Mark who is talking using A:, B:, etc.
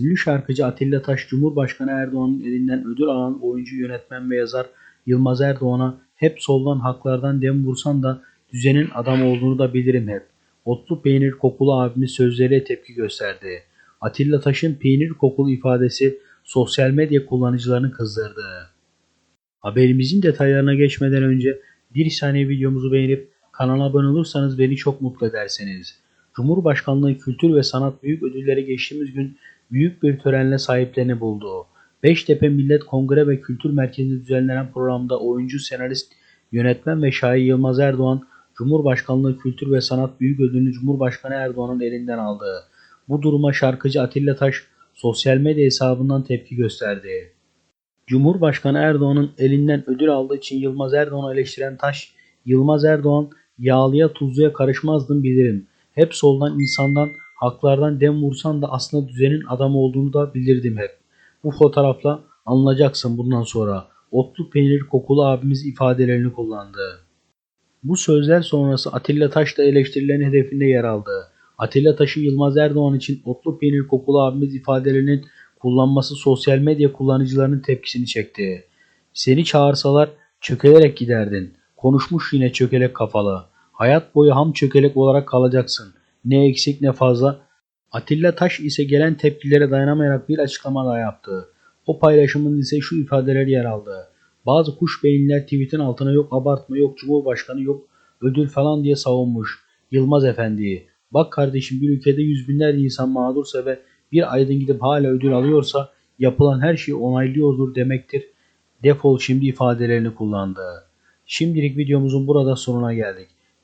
A: Ünlü şarkıcı Atilla Taş, Cumhurbaşkanı Erdoğan'ın elinden ödül alan oyuncu, yönetmen ve yazar Yılmaz Erdoğan'a hep soldan haklardan dem vursan da düzenin adam olduğunu da bilirim hep. Otlu peynir kokulu abimiz sözleriyle tepki gösterdi. Atilla Taş'ın peynir kokulu ifadesi sosyal medya kullanıcılarını kızdırdı. Haberimizin detaylarına geçmeden önce bir saniye videomuzu beğenip kanala abone olursanız beni çok mutlu edersiniz. Cumhurbaşkanlığı Kültür ve Sanat Büyük Ödülleri geçtiğimiz gün büyük bir törenle sahiplerini buldu. Beştepe Millet Kongre ve Kültür Merkezi'nde düzenlenen programda oyuncu, senarist, yönetmen ve şair Yılmaz Erdoğan, Cumhurbaşkanlığı Kültür ve Sanat Büyük Ödülünü Cumhurbaşkanı Erdoğan'ın elinden aldı. Bu duruma şarkıcı Atilla Taş sosyal medya hesabından tepki gösterdi. Cumhurbaşkanı Erdoğan'ın elinden ödül aldığı için Yılmaz Erdoğan'ı eleştiren Taş, Yılmaz Erdoğan yağlıya tuzluya karışmazdım bilirim. Hep soldan insandan haklardan dem vursan da aslında düzenin adamı olduğunu da bilirdim hep. Bu fotoğrafla anlayacaksın bundan sonra. Otlu peynir kokulu abimiz ifadelerini kullandı. Bu sözler sonrası Atilla Taş da eleştirilerin hedefinde yer aldı. Atilla Taş'ı Yılmaz Erdoğan için otlu peynir kokulu abimiz ifadelerinin kullanması sosyal medya kullanıcılarının tepkisini çekti. Seni çağırsalar çökelerek giderdin. Konuşmuş yine çökelek kafalı. Hayat boyu ham çökelek olarak kalacaksın. Ne eksik ne fazla. Atilla Taş ise gelen tepkilere dayanamayarak bir açıklama daha yaptı. O paylaşımın ise şu ifadeler yer aldı. Bazı kuş beyinler tweetin altına yok abartma yok cumhurbaşkanı yok ödül falan diye savunmuş. Yılmaz Efendi. Bak kardeşim bir ülkede yüz binlerce insan mağdursa ve bir aydın gidip hala ödül alıyorsa yapılan her şeyi onaylıyordur demektir. Defol şimdi ifadelerini kullandı. Şimdilik videomuzun burada sonuna geldik.